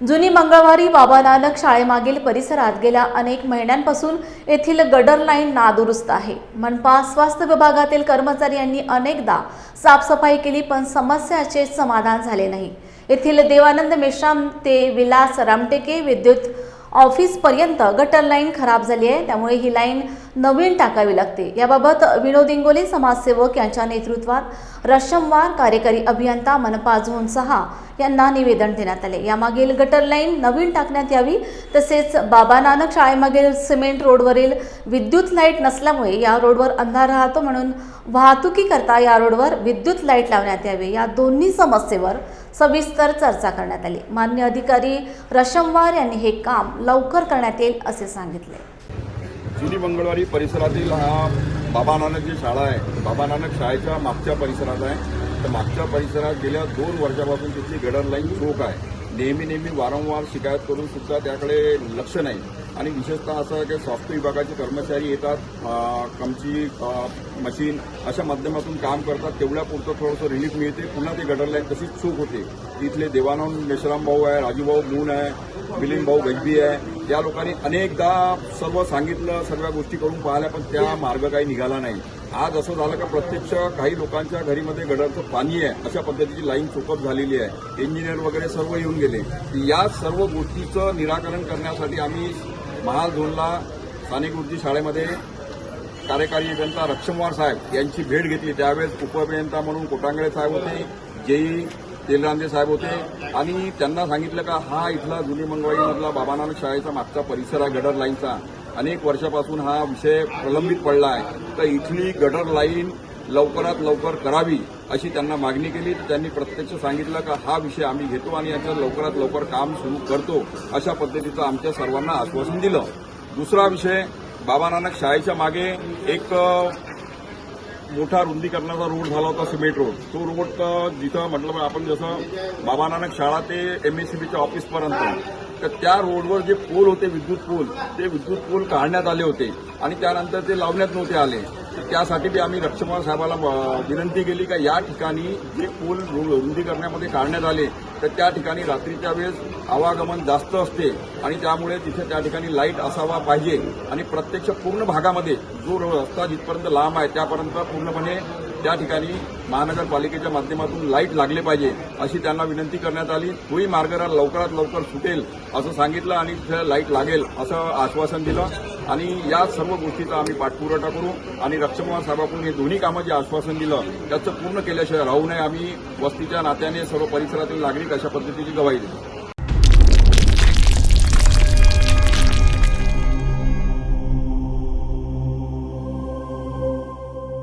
जुनी मंगळवारी बाबा नानक शाळेमागील परिसरात गेल्या अनेक महिन्यांपासून येथील गडर लाईन नादुरुस्त आहे. मनपा स्वास्थ्य विभागातील कर्मचारी यांनी अनेकदा साफसफाई केली पण समस्याचे समाधान झाले नाही. येथील देवानंद मेश्राम ते विलास रामटेके विद्युत ऑफिसपर्यंत गटर लाईन खराब झाली आहे. त्यामुळे ही लाईन नवीन टाकावी लागते. याबाबत विनोद इंगोले समाजसेवक यांच्या नेतृत्वात रशमवार कार्यकारी अभियंता मनपा झोन सहा यांना निवेदन देण्यात आले. यामागील गटर लाईन नवीन टाकण्यात यावी तसेच बाबा नानक शाळेमागील सिमेंट रोडवरील विद्युत लाइट नसल्यामुळे या रोडवर अंधार राहतो म्हणून वाहतुकीकरता या रोडवर विद्युत लाइट लावण्यात यावी. या दोन्ही समस्येवर सविस्तर चर्चा करण्यात आली. मान्य अधिकारी रशमवार यांनी हे काम लवकर करण्यात येईल असे सांगितले. जुनी मंगळवारी परिसरातील हा बाबा नानक जी शाळा आहे बाबा नानक शाळेच्या मागच्या परिसरात आहे. तर मागच्या परिसरात गेल्या दोन वर्षापासून तिथली गडर लाईन चोख आहे. नेहमी नेहमी वारंवार शिकायत करून सुद्धा त्याकडे लक्ष नाही. आणि विशेषतः असं आहे की सॉफ्टवेअर विभागाचे कर्मचारी येतात कमची मशीन अशा माध्यमातून काम करतात. तेवढ्यापुरतं थोडंसं रिलीफ मिळते. पुन्हा ती गडर लाईन तशीच चूक होते. इथले देवानंद मेश्राम भाऊ आहे राजूभाऊ मून आहे मिलिंद भाऊ गजबी आहे. त्या लोकांनी अनेकदा सर्व सांगितलं सर्व गोष्टी करून पाहिल्या पण त्या मार्ग काही निघाला नाही. आज असं झालं का प्रत्यक्ष काही लोकांच्या घरीमध्ये गडरचं पाणी आहे अशा पद्धतीची लाईन चोकअप झालेली आहे. इंजिनियर वगैरे सर्व येऊन गेले. या सर्व गोष्टीचं निराकरण करण्यासाठी आम्ही महाल झोनला स्थानिक ऊर्जी शाळेमध्ये कार्यकारी अभियंता रक्षमवार साहेब यांची भेट घेतली. त्यावेळेस उपअभियंता म्हणून कोटांगळे साहेब होते जेई तेलरांदे साहेब होते. आणि त्यांना सांगितलं का हा इथला जुनी मंगवाईमधला बाबा नानक शाळेचा मागचा परिसर आहे गडर लाईनचा. अनेक वर्षापासून हा विषय प्रलंबित पडला आहे. तर इथली गडर लाईन लवकरात लवकर करावी अशी त्यांना मागणी केली. तर त्यांनी प्रत्यक्ष सांगितलं का हा विषय आम्ही घेतो आणि याच्यात लवकरात लवकर काम सुरू करतो अशा पद्धतीचं आमच्या सर्वांना आश्वासन दिलं. दुसरा विषय बाबा नानक शाळेच्या मागे एक मोठा रुंदीकरणाचा रोड झाला होता सिमेंट रोड. तो रोड जिथं म्हटलं आपण जसं बाबा नानक शाळा ते एमएससीबीच्या ऑफिसपर्यंत तर त्या रोडवर जे पोल होते विद्युत पोल ते विद्युत पोल काढण्यात आले होते. आणि त्यानंतर ते लावण्यात नव्हते आले. त्यासाठी बी आम्ही रक्षकुमार साहेबाला विनंती केली का या ठिकाणी जे पूल रु- रुंदी करण्यामध्ये काढण्यात आले तर त्या ठिकाणी रात्रीच्या वेळेस आवागमन जास्त असते आणि त्यामुळे तिथे त्या ठिकाणी लाइट असावा पाहिजे आणि प्रत्यक्ष पूर्ण भागामध्ये जो रस्ता जिथपर्यंत लांब आहे त्यापर्यंत पूर्णपणे त्या ठिकाणी महानगरपालिकेच्या माध्यमातून लाइट लागले पाहिजे अशी त्यांना विनंती करण्यात आली. तोही मार्ग लवकरात लवकर सुटेल असं सांगितलं आणि तिथे लाइट लागेल असं आश्वासन दिलं. आणि या सर्व गोष्टीचा आम्ही पाठपुरावा करू आणि रक्षकुमार साहेबांकडून हे दोन्ही कामं जे आश्वासन दिलं त्याचं पूर्ण केल्याशिवाय राहू नये. आम्ही वस्तीच्या नात्याने सर्व परिसरातील नागरिक अशा पद्धतीची गवाही दिली